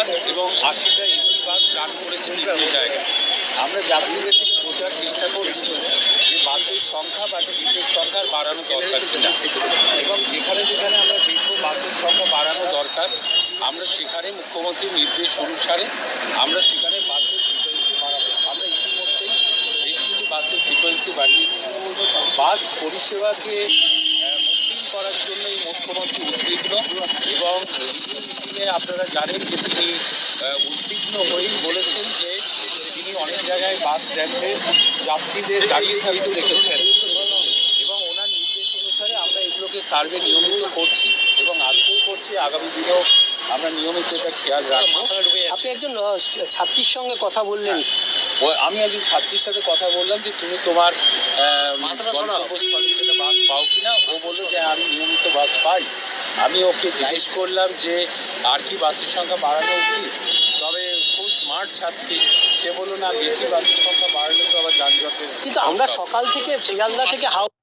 বাস এবং আশিটা AC bus run করেছে বিভিন্ন জায়গায়। আমরা যাত্রীদের থেকে বোঝার চেষ্টা করছি যে বাসের সংখ্যা বা টিকিটের সংখ্যা বাড়ানো দরকার কিনা। এবং যেখানে যেখানে আমরা দেখব বাসের সংখ্যা বাড়ানো দরকার, আমরা সেখানে মুখ্যমন্ত্রীর নির্দেশ অনুসারে আমরা সেখানে বাসের ফ্রিকোয়েন্সি বাড়াবো। আমরা ইতিমধ্যেই বেশ কিছু বাসের ফ্রিকোয়েন্সি বাড়িয়েছি। বাস পরিষেবাকে মসৃণ করার জন্যই মুখ্যমন্ত্রী উদ্বিগ্ন এবং আপনারা জানেন যে তিনি উদ্বিগ্ন হয়েই বলেছেন যে তিনি অনেক জায়গায় বাস স্ট্যান্ডে যাত্রীদের দাঁড়িয়ে থাকতে দেখেছেন। এবং ওনার নির্দেশ অনুসারে আমরা এগুলোকে সার্ভে নিয়মিত করছি এবং আজকেও করছি আগামী দিনেও আমরা নিয়মিত এটা খেয়াল রাখব। আপনি একজন ছাত্রীর সঙ্গে কথা বললেন। ও আমি একজন ছাত্রীর সাথে কথা বললাম যে তুমি তোমার গন্তব্যস্থলের জন্য বাস পাও কিনা? ও বলল যে আমি নিয়মিত বাস পাই। আমি ওকে জিজ্ঞেস করলাম যে, আর কি বাসের সংখ্যা বাড়ানো উচিত? তবে খুব স্মার্ট ছাত্রী। সে বলল, না, বেশি বাসের সংখ্যা বাড়লে তো আবার যানজটের কিন্তু আমরা সকাল থেকে শিয়ালদা থেকে হাওড়া